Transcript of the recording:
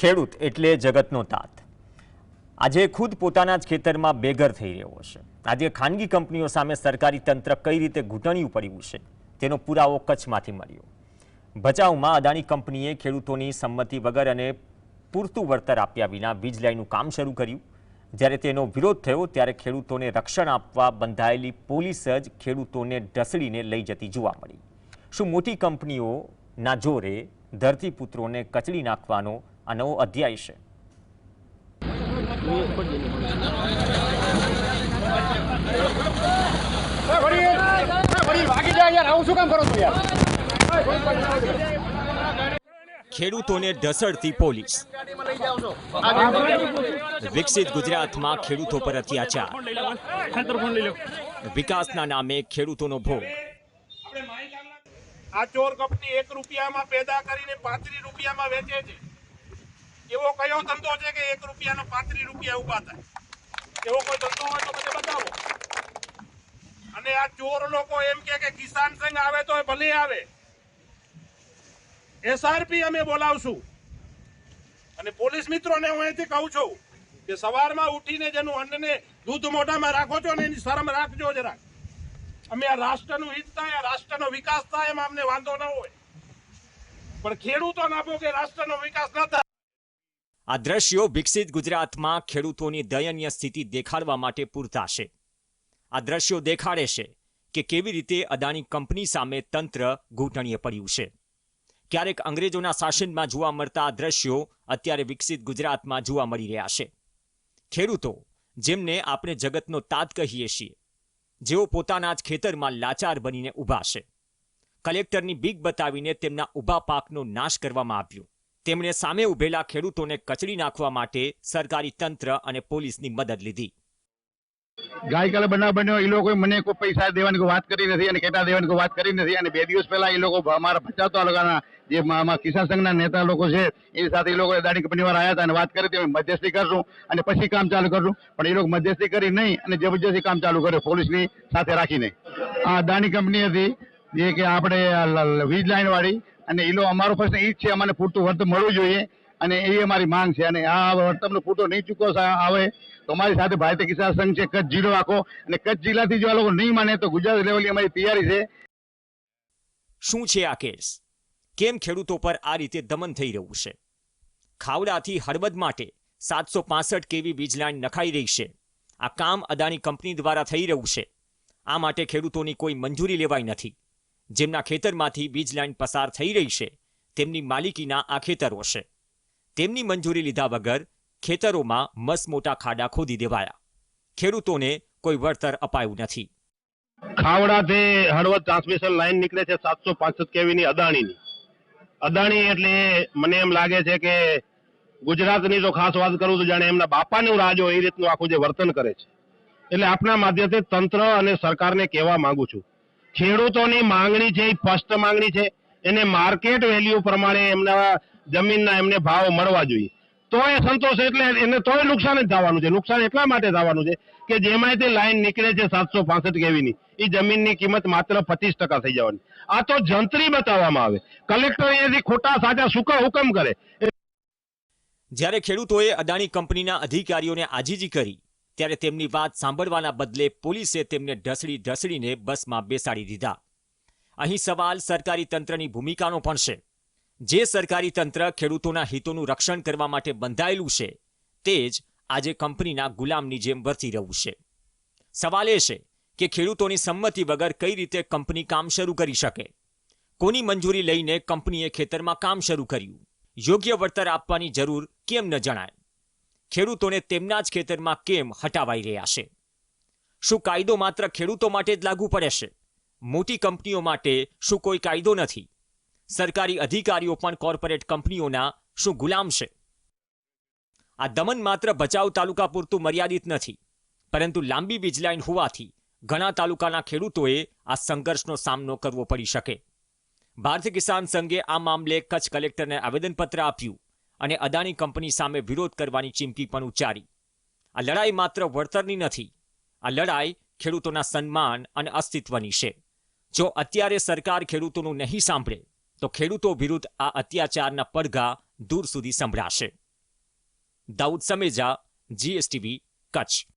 ખેડૂત એટલે જગતનો તાત. આજે ખુદ પોતાના જ ખેતરમાં બેઘર થઈ રહ્યો છે આજે ખાનગી કંપનીઓ સામે સરકારી તંત્ર કઈ રીતે ઘૂંટણિયું પડ્યું છે, તેનો પુરાવો કચ્છમાંથી મળ્યો. ભચાઉમાં અદાણી કંપનીએ ખેડૂતોની સંમતિ વગર અને પૂરતું વળતર આપ્યા વિના વીજ લાઈનનું કામ શરૂ કર્યું. જ્યારે તેનો વિરોધ થયો, ત્યારે ખેડૂતોને રક્ષણ આપવા બંધાયેલી પોલીસ જ ખેડૂતોને ઢસડીને લઈ જતી જોવા મળી. શું મોટી કંપનીઓના જોરે ધરતીપુત્રોને કચડી નાખવાનો આ નવો અધ્યાય છે. ખેડૂતોને ઢસડતી પોલીસ. વિકસિત ગુજરાતમાં ખેડૂતો પર અત્યાચાર. વિકાસના નામે ખેડૂતોનો ભોગ. આ ચોર કંપની એક રૂપિયામાં પેદા કરીને પાંત્રીસ રૂપિયામાં વેચે છે. એવો કયો ધંધો છે કે એક રૂપિયાનો પાંત્રીસ રૂપિયા ઊભા થાય? એવો કોઈ ધંધો હોય તો મને બતાવો. અને આ ચોર લોકો એમ કે કિસાન સંઘ આવે તો ભલે આવે. એસઆરપી અમે બોલાવશું. અને પોલીસ મિત્રોને હું અહીંથી કહું છું કે સવારમાં ઉઠીને જેનું અન્નને દૂધ મોઢામાં રાખો છો ને એની શરમ રાખજો જરાક. અમે આ રાષ્ટ્રનું હિત થાય રાષ્ટ્રનો વિકાસ થાય એમાં અમને વાંધો ન હોય. પણ ખેડૂતો ના કે રાષ્ટ્રનો વિકાસ ન થાય. આ દ્રશ્યો વિકસિત ગુજરાતમાં ખેડૂતોની દયનીય સ્થિતિ દેખાડવા માટે પૂરતા છે. આ દ્રશ્યો દેખાડે છે કે કેવી રીતે અદાણી કંપની સામે તંત્ર ઘૂંટણીએ પડ્યું છે. ક્યારેક અંગ્રેજોના શાસનમાં જોવા મળતા આ દ્રશ્યો અત્યારે વિકસિત ગુજરાતમાં જોવા મળી રહ્યા છે. ખેડૂતો, જેમને આપણે જગતનો તાત કહીએ છીએ, જેઓ પોતાના જ ખેતરમાં લાચાર બનીને ઊભા છે. કલેક્ટરની બીક બતાવીને તેમના ઊભા પાકનો નાશ કરવામાં આવ્યો. તેમણે સામે ઉભેલા ખેડૂતોને કચડી નાખવા માટે સરકારી તંત્ર અને પોલીસની મદદ લીધી. ગઈકાલે બનાવ બન્યો એ લોકો મને કોઈ પૈસા દેવાની વાત કરી નથી અને કેટલા દેવાની વાત કરી નથી અને બે દિવસ પહેલા એ લોકો અમારા ભચાઉ તાલુકાના જે કિસાન સંઘના નેતા લોકો છે, એની સાથે એ લોકો દાડી કંપની આવ્યા હતા અને વાત કરી હતી મધ્યસ્થી કરશું અને પછી કામ ચાલુ કરશું. પણ એ લોકો મધ્યસ્થી કરી નહીં અને જબરજસ્તી કામ ચાલુ કર્યું, પોલીસની સાથે રાખીને. આ દાણી કંપની હતી, જે કે આપણે વીજ લાઈન વાળી અને એ અમારો પ્રશ્ન એ જ છે અમને પૂરતું વળતર મળવું જોઈએ અને એ અમારી માંગ છે. અને આ વળતરનો પૂરતો નહીં ચૂકવો આવે તો અમારી સાથે ભારતીય કિસાન સંઘ છે, કચ્છ જિલ્લો આખો. અને કચ્છ જિલ્લાથી જો આ લોકો નહીં માને તો ગુજરાત લેવલની અમારી તૈયારી છે. શું છે આ કેસ? કેમ ખેડૂતો પર આ રીતે દમન થઈ રહ્યું છે? ખાવડાથી હળવદ માટે સાતસો પાસઠ કેવી વીજ લાઈન નખાઈ રહી છે? આ કામ અદાણી કંપની દ્વારા થઈ રહ્યું છે. આ માટે ખેડૂતોની કોઈ મંજૂરી લેવાઈ નથી. જેમના ખેતરમાંથી વીજ લાઈન પસાર થઈ રહી છે, તેમની માલિકીના આ ખેતરો છે. તેમની મંજૂરી લીધા વગર ખેતરોમાં મસ મોટા ખાડા ખોદી દેવાયા. ખેડૂતોને કોઈ વળતર અપાયું નથી. ખાવડાથી હળવદ ટ્રાન્સમિશન લાઈન નીકળે છે સાતસો પાંસઠ કેવીની અદાણીની. અદાણી એટલે મને એમ લાગે છે કે ગુજરાતની તો ખાસ વાત કરું તો જાણે એમના બાપાનું રાજ હોય એ રીતનું આખું જે વર્તન કરે છે. એટલે આપના માધ્યમથી તંત્ર અને સરકારને કહેવા માંગુ છું ખેડૂતોની માંગણી છે, એ સ્પષ્ટ માંગણી છે. એને માર્કેટ વેલ્યુ પ્રમાણે એમના જમીનના એમને ભાવ મળવા જોઈએ. તો એ સંતોષ એટલે એને તોય નુકસાન જ થવાનું છે. નુકસાન એટલા માટે થવાનું છે કે જેમાંથી લાઈન નીકળે છે સાતસો પાસઠ કેવીની. એ જમીનની કિંમત માત્ર પચીસ ટકા થઈ જવાની. આ તો જંત્રી બતાવવામાં આવે. કલેક્ટર એથી ખોટા સાચા સુકા હુકમ કરે. જ્યારે ખેડૂતોએ અદાણી કંપનીના અધિકારીઓને આજીજી કરી ત્યારે તેમની વાત સાંભળવાના બદલે પોલીસે તેમને ઢસડી ઢસડીને બસમાં બેસાડી દીધા. અહીં સવાલ સરકારી તંત્રની ભૂમિકાનો પણ છે. જે સરકારી તંત્ર ખેડૂતોના હિતોનું રક્ષણ કરવા માટે બંધાયેલું છે, તે જ આજે કંપનીના ગુલામની જેમ વર્તી રહ્યું છે. સવાલ એ છે કે ખેડૂતોની સંમતિ વગર કઈ રીતે કંપની કામ શરૂ કરી શકે? કોની મંજૂરી લઈને કંપનીએ ખેતરમાં કામ શરૂ કર્યું? યોગ્ય વળતર આપવાની જરૂર કેમ ન જણાય? ખેડૂતોને તેમના જ ખેતરમાં કેમ હટાવાઈ રહ્યા છે? શું કાયદો માત્ર ખેડૂતો માટે જ લાગુ પડે છે? મોટી કંપનીઓ માટે શું કોઈ કાયદો નથી? સરકારી અધિકારીઓ પણ કોર્પોરેટ કંપનીઓના શું ગુલામ છે? આ દમન માત્ર ભચાઉ તાલુકા પૂરતું મર્યાદિત નથી, પરંતુ લાંબી વીજલાઇન હોવાથી ઘણા તાલુકાના ખેડૂતોએ આ સંઘર્ષનો સામનો કરવો પડી શકે. ભારતીય કિસાન સંઘે આ મામલે કચ્છ કલેક્ટરને આવેદનપત્ર આપ્યું. અને અદાણી કંપની સામે વિરોધ કરવાની ચીમકી પણ ઉચ્ચારી. આ લડાઈ માત્ર વળતરની નથી. આ લડાઈ ખેડૂતોના સન્માન અને અસ્તિત્વની છે. જો અત્યારે સરકાર ખેડૂતોનું નહીં સાંભળે, તો ખેડૂતો વિરુદ્ધ આ અત્યાચારના પડઘા દૂર સુધી સંભળાશે. દાઉદ સમેજા, જીએસટીવી, કચ્છ.